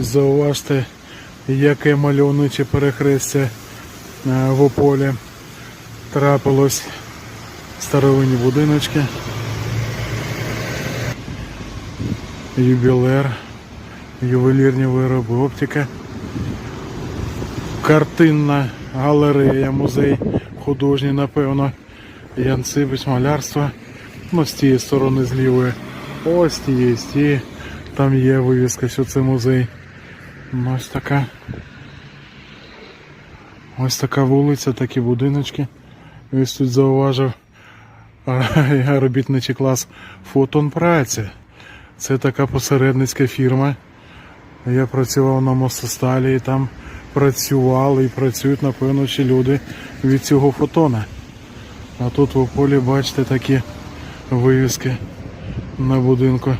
Зауважте, яке мальовниче перехрестя е, в Ополі трапилось старовинні будиночки. Юбілер, ювелірні вироби, оптика, картинна галерея, музей художній, напевно, Янцибич, малярство. Ну, з тієї сторони з лівої. Ось тієї, з тієї. Там є вивіска, що це музей. Ось така. Ось така вулиця, такі будиночки. Ось тут зауважив робітничий клас Фотон Праця. Це така посередницька фірма. Я працював на Мостосталі і там працювали і працюють, напевно, ще люди від цього фотона. А тут в полі бачите такі вивіски на будинку.